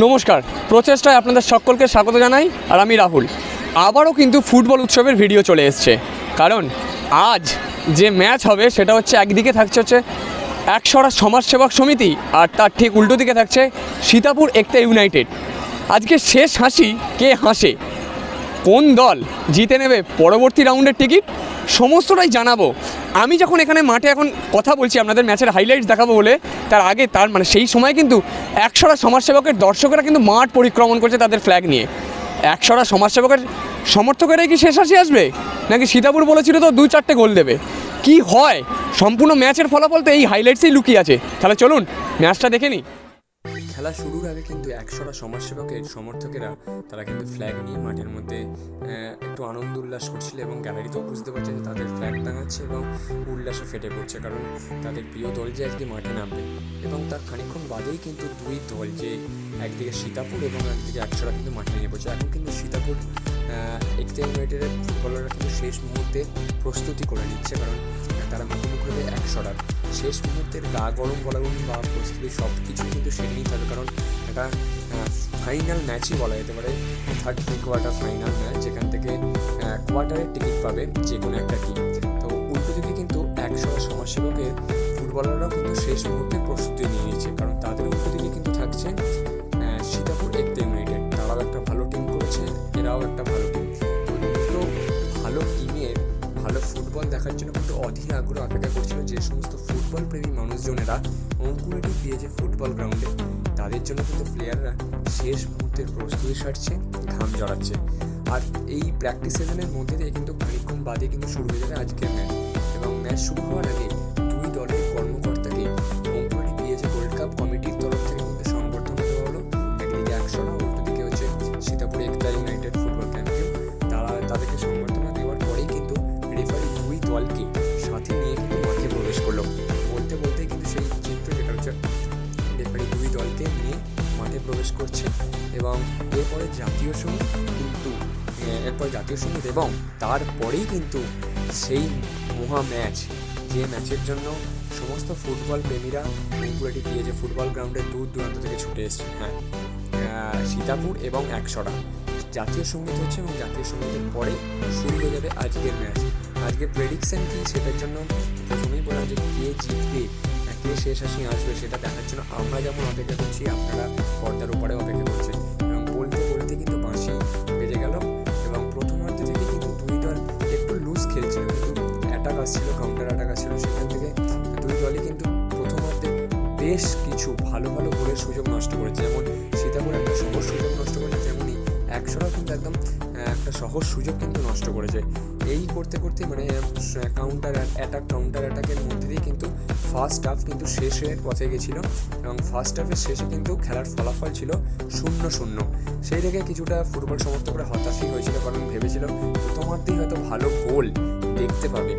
নমস্কার, প্রচেষ্টায় আপনাদের সকলকে স্বাগত জানাই, আর আমি রাহুল। আবারও কিন্তু ফুটবল উৎসবের ভিডিও চলে এসছে। কারণ আজ যে ম্যাচ হবে সেটা হচ্ছে একদিকে থাকছে হচ্ছে একশোরা সমাজসেবক সমিতি, আর তার ঠিক উল্টো দিকে থাকছে সীতাপুর একতা ইউনাইটেড। আজকে শেষ হাসি কে হাসে? কোন দল জিতে নেবে পরবর্তী রাউন্ডের টিকিট, সমস্তটাই জানাব। আমি যখন এখানে মাঠে এখন কথা বলছি, আপনাদের ম্যাচের হাইলাইটস দেখাবো বলে, তার আগে তার মানে সেই সময় কিন্তু একশোটা সমাজসেবকের দর্শকেরা কিন্তু মাঠ পরিক্রমণ করছে তাদের ফ্ল্যাগ নিয়ে। একশোটা সমাজসেবকের সমর্থকেরাই কি শেষ হাসি আসবে? নাকি সীতাপুর বলেছিল তো দু চারটে গোল দেবে? কি হয়? সম্পূর্ণ ম্যাচের ফলাফল তো এই হাইলাইটসেই লুকিয়ে আছে। তাহলে চলুন, ম্যাচটা দেখে নিই। খেলা শুরুর আগে কিন্তু একশোটা সমাজসেবকের সমর্থকেরা, তারা কিন্তু ফ্ল্যাগ নিয়ে মাঠের মধ্যে একটু আনন্দ উল্লাস করছিল এবং গ্যালারিতেও বুঝতে পারছে যে তাদের ফ্ল্যাগ টাঙাচ্ছে এবং উল্লাসে ফেটে পড়ছে কারণ তাদের প্রিয় দল যে আজকে মাঠে নামবে। এবং তার খানিকক্ষণ বাদেই কিন্তু দুই দল, যে একদিকে সীতাপুর এবং একদিকে একশোটা কিন্তু মাঠে নিয়ে পড়ছে। এখন কিন্তু সীতাপুর একতা ইউনাইটেডের ফুটবলাররা কিন্তু শেষ মুহূর্তে প্রস্তুতি করে নিচ্ছে কারণ তারা মুখোমুখি হবে একশোটার। শেষ মুহূর্তের গা গরম গলাগরম বা প্রস্তুতি সব কিছু কিন্তু সেরে নিতে হবে কারণ একটা ফাইনাল ম্যাচই বলা যেতে পারে third three quarter final match যেখান থেকে কোয়ার্টারের টিকিট পাবে যে কোনো একটা টিম তো উল্টো দিকে কিন্তু একশো সমাজসেবকের ফুটবলাররাও কিন্তু শেষ মুহূর্তে প্রস্তুতি নিয়ে নিয়েছে, কারণ তাদের উল্টো দিকে কিন্তু থাকছে সীতাপুর একতা ইউনাইটেড তারাও একটা ভালো টিম করেছে, এরাও একটা ভালো টিম তো দুটো ভালো টিমের ভালো ফুটবল দেখার জন্য কিন্তু অধীর আগ্রহ অপেক্ষা করছিল যে সমস্ত ফুটবল প্রেমী মানুষজনেরা অঙ্কুরেটি দিয়েছে ফুটবল গ্রাউন্ডে তাদের জন্য কিন্তু প্লেয়াররা শেষ মুহূর্তের প্রস্তুতি সারছে ঘাম জড়াচ্ছে। আর এই প্র্যাকটিস সেশনের মধ্যে দিয়ে কিন্তু খানিক্ষণ বাদে কিন্তু শুরু হয়ে যাবে আজকের ম্যাচ এবং ম্যাচ শুরু হওয়ার আগে দুই দলের কর্মকর্তাকে অঙ্কুরেটি দিয়েছে গোল্ড কাপ কমিটির দলকে নিয়ে মাঠে প্রবেশ করছে এবং এরপরে জাতীয় সংগীত কিন্তু এরপর জাতীয় সংগীত এবং তারপরেই কিন্তু সেই মহা ম্যাচ। যে ম্যাচের জন্য সমস্ত ফুটবল প্রেমীরা মুকুয়াটি দিয়ে যে ফুটবল গ্রাউন্ডে দূর দূরান্ত থেকে ছুটে এসছে হ্যাঁ সীতাপুর এবং একশোটা জাতীয় সংগীত হচ্ছে এবং জাতীয় সঙ্গীতের পরে শুরু হয়ে যাবে আজকের ম্যাচ। আজকে প্রেডিকশন কি? সেটার জন্য প্রথমেই বললাম যে কে জিতবে কে শেষ হাসি আসবে, সেটা দেখার জন্য আমরা যেমন অপেক্ষা করছি, আপনারা পর্দার উপরে অপেক্ষা করছেন। এবং বলতে বলতে কিন্তু বাঁশি বেড়ে গেল। এবং প্রথমার্ধ থেকে কিন্তু দুই দল একটু লুজ খেলছিল, কিন্তু অ্যাটাক আসছিল কাউন্টার অ্যাটাক আসছিল সেখান থেকে। দুই দলই কিন্তু প্রথমার্ধে বেশ কিছু ভালো ভালো গোলের সুযোগ নষ্ট করেছে। যেমন সীতাপুর একটা সহজ সুযোগ নষ্ট করেছে তেমনই একশোটাও কিন্তু একদম একটা সহজ সুযোগ কিন্তু নষ্ট করেছে। এই করতে করতে মানে কাউন্টার অ্যাটাক কাউন্টার অ্যাটাকের মধ্যে দিয়ে কিন্তু ফার্স্ট হাফ কিন্তু শেষের পথে গেছিল এবং ফার্স্ট হাফের শেষে কিন্তু খেলার ফলাফল ছিল শূন্য শূন্য। সেই থেকে কিছুটা ফুটবল সমর্থকরা হতাশই হয়েছিল কারণ ভেবেছিল প্রথমার্ধেই হয়তো ভালো গোল দেখতে পাবে।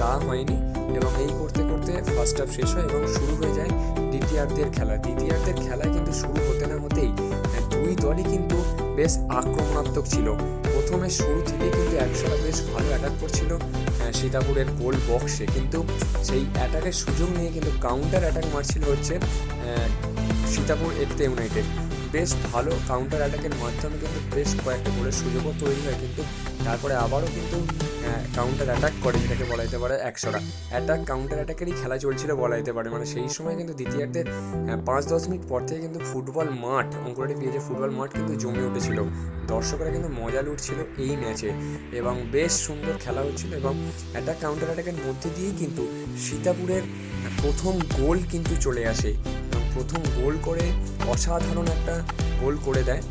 তা হয়নি এবং এই করতে করতে ফার্স্ট হাফ শেষ হয় এবং শুরু হয়ে যায় দ্বিতীয়ার্ধের খেলা। দ্বিতীয়ার্ধের খেলায় কিন্তু শুরু হতে না হতেই আহ, দুই দলই কিন্তু বেশ আক্রমণাত্মক ছিল। প্রথমে শুরু থেকে কিন্তু একশোটা বেশ ভালো অ্যাটাক করছিল আহ, সীতাপুরের গোল বক্সে। কিন্তু সেই অ্যাটাকের সুযোগ নিয়ে কিন্তু কাউন্টার অ্যাটাক মারছিল হচ্ছে সীতাপুর একতে ইউনাইটেড বেশ ভালো কাউন্টার অ্যাটাকের মাধ্যমে কিন্তু বেশ কয়েকটা গোলের সুযোগও তৈরি হয় কিন্তু তারপরে আবারও কিন্তু কাউন্টার অ্যাটাক করে, যেটাকে বলা যেতে পারে একশোটা। অ্যাটাক কাউন্টার অ্যাটাকেরই খেলা চলছিল বলা যেতে পারে। মানে সেই সময় কিন্তু দ্বিতীয়ার্ধের পাঁচ দশ মিনিট পর থেকে কিন্তু ফুটবল মাঠ অঙ্কুরাটি পেয়েছে ফুটবল মাঠ কিন্তু জমে উঠেছিল। দর্শকরা কিন্তু মজা লুটছিল এই ম্যাচে এবং বেশ সুন্দর খেলা হচ্ছিল এবং অ্যাটাক কাউন্টার অ্যাটাকের মধ্যে দিয়েই কিন্তু সীতাপুরের প্রথম গোল কিন্তু চলে আসে। এবং প্রথম গোল করে অসাধারণ একটা গোল করে দেয়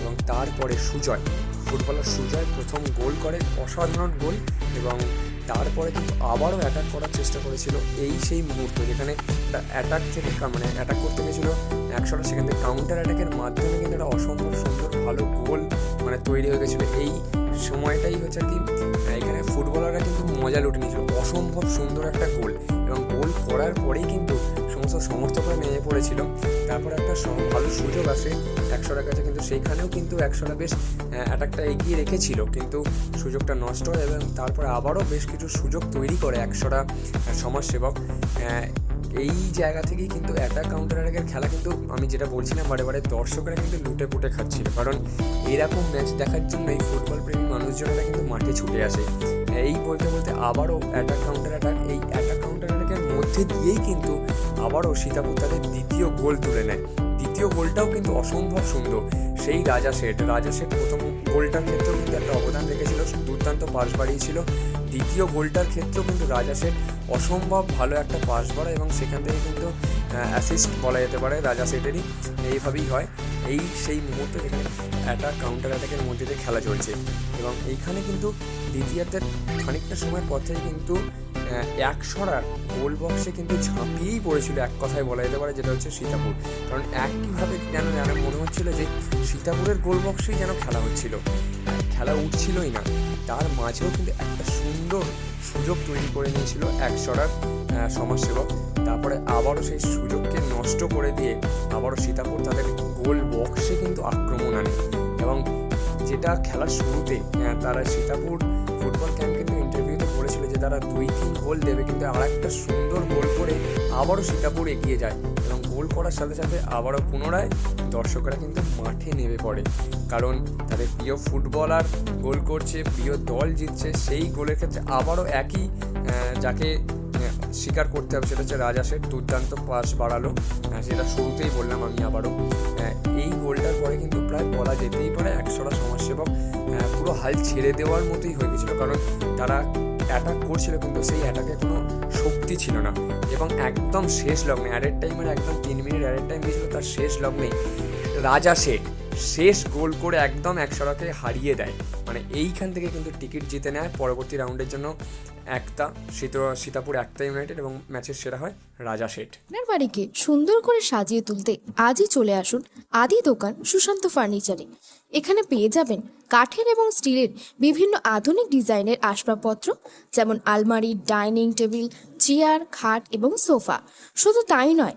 এবং তারপরে সুজয়। ফুটবলার সুজয় প্রথম গোল করে, অসাধারণ গোল এবং তারপরে কিন্তু আবারও অ্যাটাক করার চেষ্টা করেছিল এই সেই মুহূর্ত যেখানে একটা অ্যাটাক থেকে মানে অ্যাটাক করতে গেছিল একশোটা সেখান থেকে কাউন্টার অ্যাটাকের মাধ্যমে কিন্তু একটা অসম্ভব সুন্দর ভালো গোল মানে তৈরি হয়ে গেছিল। এই সময়টাই হচ্ছে আর কি এখানে ফুটবলাররা কিন্তু মজা লুটে নিয়েছিল। অসম্ভব সুন্দর একটা গোল এবং গোল করার পরেই কিন্তু সমস্ত সমর্থকরা নেমে পড়েছিল। তারপরে একটা ভালো সুযোগ আসে একশোটার কাছে, কিন্তু সেইখানেও কিন্তু একশোটা বেশ অ্যাটাকটা এগিয়ে রেখেছিল। কিন্তু সুযোগটা নষ্ট হয় এবং তারপরে আবারও বেশ কিছু সুযোগ তৈরি করে একশোটা সমাজসেবক। এই জায়গা থেকেই কিন্তু অ্যাটাক কাউন্টার অ্যাটাকের খেলা কিন্তু আমি যেটা বলছিলাম বারে বারে, দর্শকরা কিন্তু লুটে পুটে খাচ্ছিল। কারণ এরকম ম্যাচ দেখার জন্য এই ফুটবল প্রেমী মানুষজনেরা কিন্তু মাঠে ছুটে আসে। এই বলতে বলতে আবারও অ্যাটাক কাউন্টার অ্যাটাক এই অ্যাটাক কাউন্টার মধ্যে দিয়েই কিন্তু আবারও সীতাপুর তাদের দ্বিতীয় গোল তুলে নেয়। দ্বিতীয় গোলটাও কিন্তু অসম্ভব সুন্দর। সেই রাজা শেঠ। রাজা শেঠ প্রথম গোলটার ক্ষেত্রেও কিন্তু একটা অবদান রেখেছিল, দুর্দান্ত পাস বাড়িয়েছিল দ্বিতীয় গোলটার ক্ষেত্রেও কিন্তু রাজা শেঠ অসম্ভব ভালো একটা পাস বাড়া এবং সেখান থেকে কিন্তু অ্যাসিস্ট বলা যেতে পারে রাজা শেঠেরই। এইভাবেই হয়। এই সেই মুহূর্তে যেখানে অ্যাটাক কাউন্টার অ্যাটাকের মধ্যে দিয়ে খেলা চলছে। এবং এইখানে কিন্তু দ্বিতীয়ার্ধের খানিকটা সময় পর থেকে কিন্তু একশরার গোল বক্সে কিন্তু ঝাঁপিয়েই পড়েছিল এক কথায় বলা যেতে পারে, যেটা হচ্ছে সীতাপুর। কারণ একইভাবে যেন যেন মনে হচ্ছিল যে সীতাপুরের গোল বক্সেই যেন খেলা হচ্ছিল। খেলা উঠছিলই না। তার মাঝেও কিন্তু একটা সুন্দর সুযোগ তৈরি করে নিয়েছিল একশরার সমাজসেবক। তারপরে আবারও সেই সুযোগকে নষ্ট করে দিয়ে আবারও সীতাপুর তাদের গোল বক্সে কিন্তু আক্রমণ আনে। এবং যেটা খেলার শুরুতে তারা সীতাপুর তারা দুই তিন গোল দেবে, কিন্তু আর একটা সুন্দর গোল করে আবারও সীতাপুর এগিয়ে যায় এবং গোল করার সাথে সাথে আবারও পুনরায় দর্শকরা কিন্তু মাঠে নেমে পড়ে। কারণ তাদের প্রিয় ফুটবলার গোল করছে, প্রিয় দল জিতছে, সেই গোলের ক্ষেত্রে আবারও একই যাকে স্বীকার করতে হবে সেটা হচ্ছে রাজাসের দুর্দান্ত পাস বাড়ালো। সেটা শুরুতেই বললাম আমি আবারও। এই গোলটার পরে কিন্তু প্রায় বলা যেতেই পারে একশোটা সমাজসেবক পুরো হাল ছেড়ে দেওয়ার মতোই হয়ে গেছিল। কারণ তারা অ্যাটাক করছিল কিন্তু সেই অ্যাটাকে কোনো শক্তি ছিল না। এবং একদম শেষ লগ্নে অ্যাডের টাইমের একদম তিন মিনিট অ্যাডের টাইম দিয়েছিল তার শেষ লগ্নে রাজা শেঠ। শেষ গোল করে একদম একশোটাকে হারিয়ে দেয়। মানে এইখান থেকে কিন্তু টিকিট জিতে নেয়। পরবর্তী রাউন্ডের জন্য একটা সীত, সীতাপুর একটা ইউনাইটেড এবং ম্যাচের সেরা হয় রাজা শেঠ। বাড়িকে সুন্দর করে সাজিয়ে তুলতে আজই চলে আসুন আদি দোকান সুশান্ত ফার্নিচারে। এখানে পেয়ে যাবেন কাঠের এবং স্টিলের বিভিন্ন আধুনিক ডিজাইনের আসবাবপত্র, যেমন আলমারি, ডাইনিং টেবিল, চেয়ার, খাট এবং সোফা। শুধু তাই নয়